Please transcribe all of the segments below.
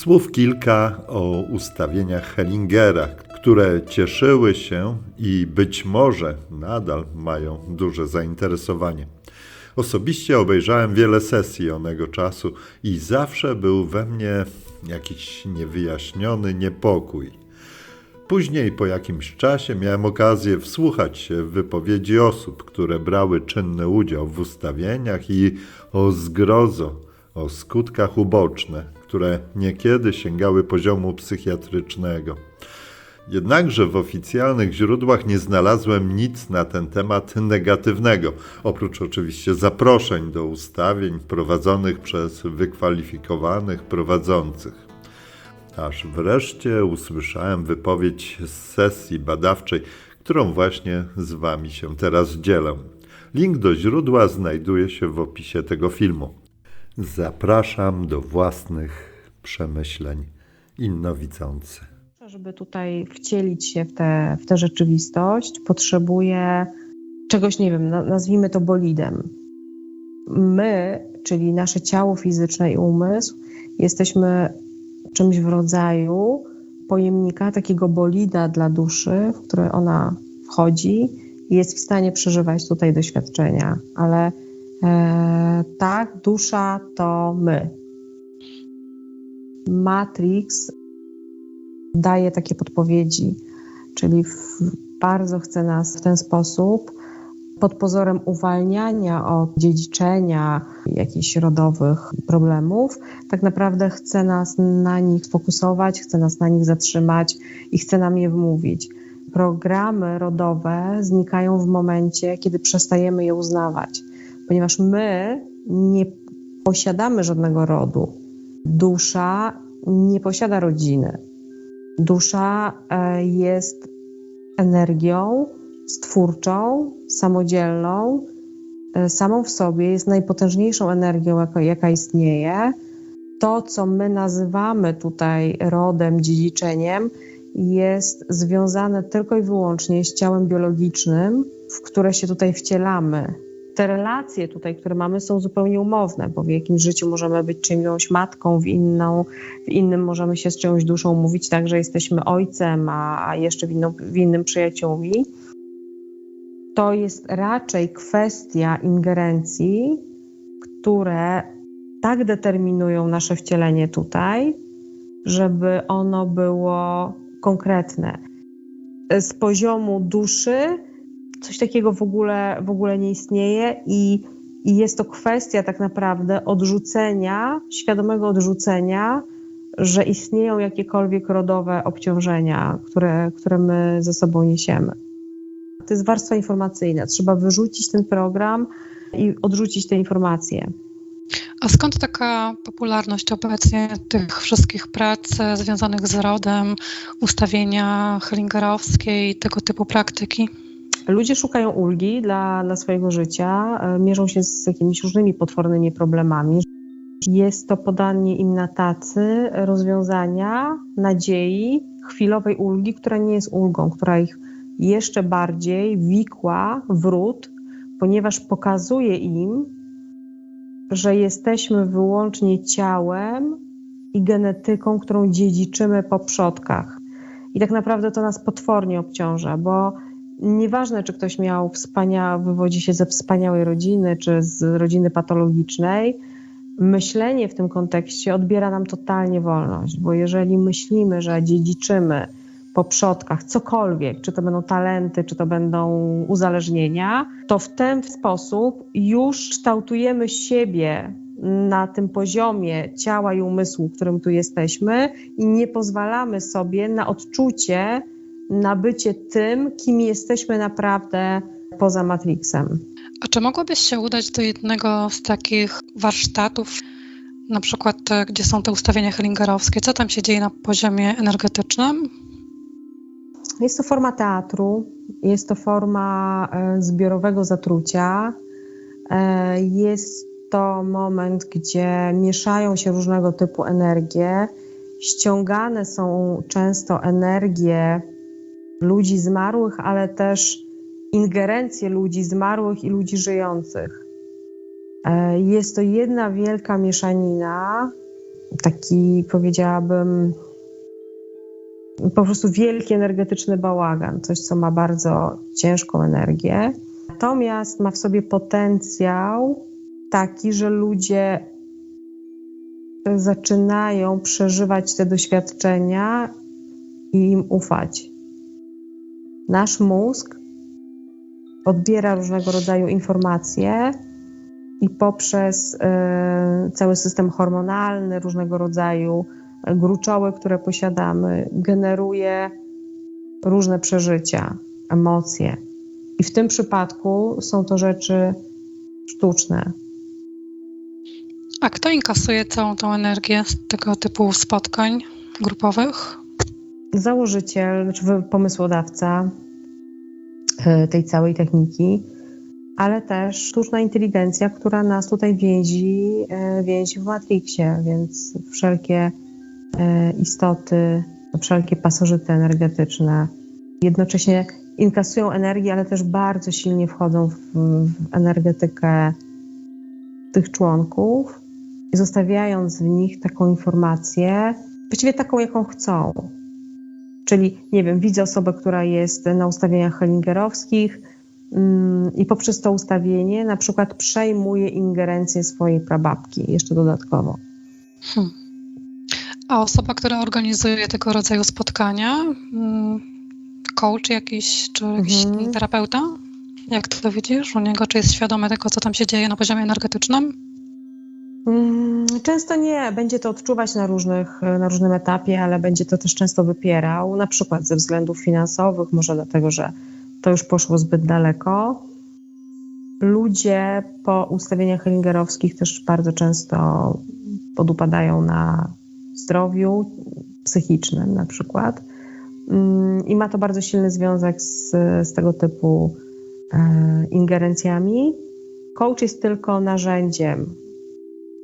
Słów kilka o ustawieniach Hellingera, które cieszyły się i być może nadal mają duże zainteresowanie. Osobiście obejrzałem wiele sesji onego czasu i zawsze był we mnie jakiś niewyjaśniony niepokój. Później, po jakimś czasie, miałem okazję wsłuchać się w wypowiedzi osób, które brały czynny udział w ustawieniach i o zgrozo, o skutkach uboczne, które niekiedy sięgały poziomu psychiatrycznego. Jednakże w oficjalnych źródłach nie znalazłem nic na ten temat negatywnego, oprócz oczywiście zaproszeń do ustawień prowadzonych przez wykwalifikowanych prowadzących. Aż wreszcie usłyszałem wypowiedź z sesji badawczej, którą właśnie z Wami się teraz dzielę. Link do źródła znajduje się w opisie tego filmu. Zapraszam do własnych przemyśleń innowicący. Żeby tutaj wcielić się w tę w rzeczywistość, potrzebuje czegoś, nie wiem, na- nazwijmy to bolidem. My, czyli nasze ciało fizyczne i umysł, jesteśmy czymś w rodzaju pojemnika, takiego bolida dla duszy, w które ona wchodzi i jest w stanie przeżywać tutaj doświadczenia. Ale tak, dusza to my. Matrix daje takie podpowiedzi, czyli w, bardzo chce nas w ten sposób pod pozorem uwalniania od dziedziczenia jakichś rodowych problemów, tak naprawdę chce nas na nich fokusować, chce nas na nich zatrzymać i chce nam je wmówić. Programy rodowe znikają w momencie, kiedy przestajemy je uznawać, ponieważ my nie posiadamy żadnego rodu. Dusza nie posiada rodziny. Dusza e, jest energią stwórczą, samodzielną, e, samą w sobie, jest najpotężniejszą energią, jaka, jaka istnieje. To, co my nazywamy tutaj rodem, dziedziczeniem, jest związane tylko i wyłącznie z ciałem biologicznym, w które się tutaj wcielamy. Te relacje tutaj, które mamy, są zupełnie umowne, bo w jakimś życiu możemy być czyjąś matką, w, inną, w innym możemy się z czyjąś duszą mówić tak, że jesteśmy ojcem, a, a jeszcze w, inną, w innym przyjaciółmi. To jest raczej kwestia ingerencji, które tak determinują nasze wcielenie tutaj, żeby ono było konkretne. Z poziomu duszy coś takiego w ogóle, w ogóle nie istnieje i, i jest to kwestia tak naprawdę odrzucenia, świadomego odrzucenia, że istnieją jakiekolwiek rodowe obciążenia, które, które my ze sobą niesiemy. To jest warstwa informacyjna. Trzeba wyrzucić ten program i odrzucić te informacje. A skąd taka popularność obecnie tych wszystkich prac związanych z rodem, ustawienia hellingerowskie i tego typu praktyki? Ludzie szukają ulgi dla, dla swojego życia, e, mierzą się z jakimiś różnymi potwornymi problemami. Jest to podanie im na tacy rozwiązania, nadziei, chwilowej ulgi, która nie jest ulgą, która ich jeszcze bardziej wikła w ród, ponieważ pokazuje im, że jesteśmy wyłącznie ciałem i genetyką, którą dziedziczymy po przodkach. I tak naprawdę to nas potwornie obciąża, bo nieważne, czy ktoś miał wspaniały, wywodzi się ze wspaniałej rodziny, czy z rodziny patologicznej, myślenie w tym kontekście odbiera nam totalnie wolność, bo jeżeli myślimy, że dziedziczymy po przodkach cokolwiek, czy to będą talenty, czy to będą uzależnienia, to w ten sposób już kształtujemy siebie na tym poziomie ciała i umysłu, w którym tu jesteśmy, i nie pozwalamy sobie na odczucie, na bycie tym, kim jesteśmy naprawdę poza Matrixem. A czy mogłabyś się udać do jednego z takich warsztatów, na przykład gdzie są te ustawienia hellingerowskie? Co tam się dzieje na poziomie energetycznym? Jest to forma teatru, jest to forma e, zbiorowego zatrucia. E, Jest to moment, gdzie mieszają się różnego typu energie. Ściągane są często energie ludzi zmarłych, ale też ingerencje ludzi zmarłych i ludzi żyjących. E, Jest to jedna wielka mieszanina taki, powiedziałabym, po prostu wielki energetyczny bałagan, coś, co ma bardzo ciężką energię. Natomiast ma w sobie potencjał taki, że ludzie zaczynają przeżywać te doświadczenia i im ufać. Nasz mózg odbiera różnego rodzaju informacje i poprzez e, cały system hormonalny, różnego rodzaju gruczoły, które posiadamy, generuje różne przeżycia, emocje. I w tym przypadku są to rzeczy sztuczne. A kto inkasuje całą tą energię z tego typu spotkań grupowych? Założyciel, znaczy wy- pomysłodawca e, tej całej techniki, ale też sztuczna inteligencja, która nas tutaj więzi, e, więzi w Matrixie, więc wszelkie e, istoty, wszelkie pasożyty energetyczne jednocześnie inkasują energię, ale też bardzo silnie wchodzą w, w energetykę tych członków zostawiając w nich taką informację, właściwie taką, jaką chcą. Czyli, nie wiem, widzę osobę, która jest na ustawieniach hellingerowskich mm, i poprzez to ustawienie na przykład przejmuje ingerencję swojej prababki jeszcze dodatkowo. Hmm. A osoba, która organizuje tego rodzaju spotkania, mm, coach jakiś, czy jakiś Mhm. terapeuta? Jak ty to widzisz u niego? Czy jest świadomy tego, co tam się dzieje na poziomie energetycznym? Mm, Często nie, będzie to odczuwać na, różnych, na różnym etapie, ale będzie to też często wypierał, na przykład ze względów finansowych, może dlatego, że to już poszło zbyt daleko. Ludzie po ustawieniach hellingerowskich też bardzo często podupadają na zdrowiu psychicznym na przykład. Mm, I ma to bardzo silny związek z, z tego typu e, ingerencjami. Coach jest tylko narzędziem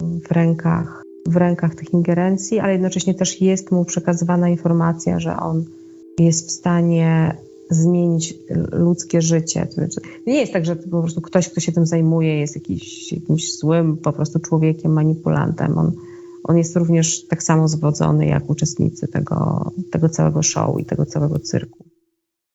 w rękach, w rękach tych ingerencji, ale jednocześnie też jest mu przekazywana informacja, że on jest w stanie zmienić ludzkie życie. Znaczy, nie jest tak, że po prostu ktoś, kto się tym zajmuje, jest jakiś, jakimś złym po prostu człowiekiem, manipulantem. On, on jest również tak samo zwodzony jak uczestnicy tego, tego całego show i tego całego cyrku.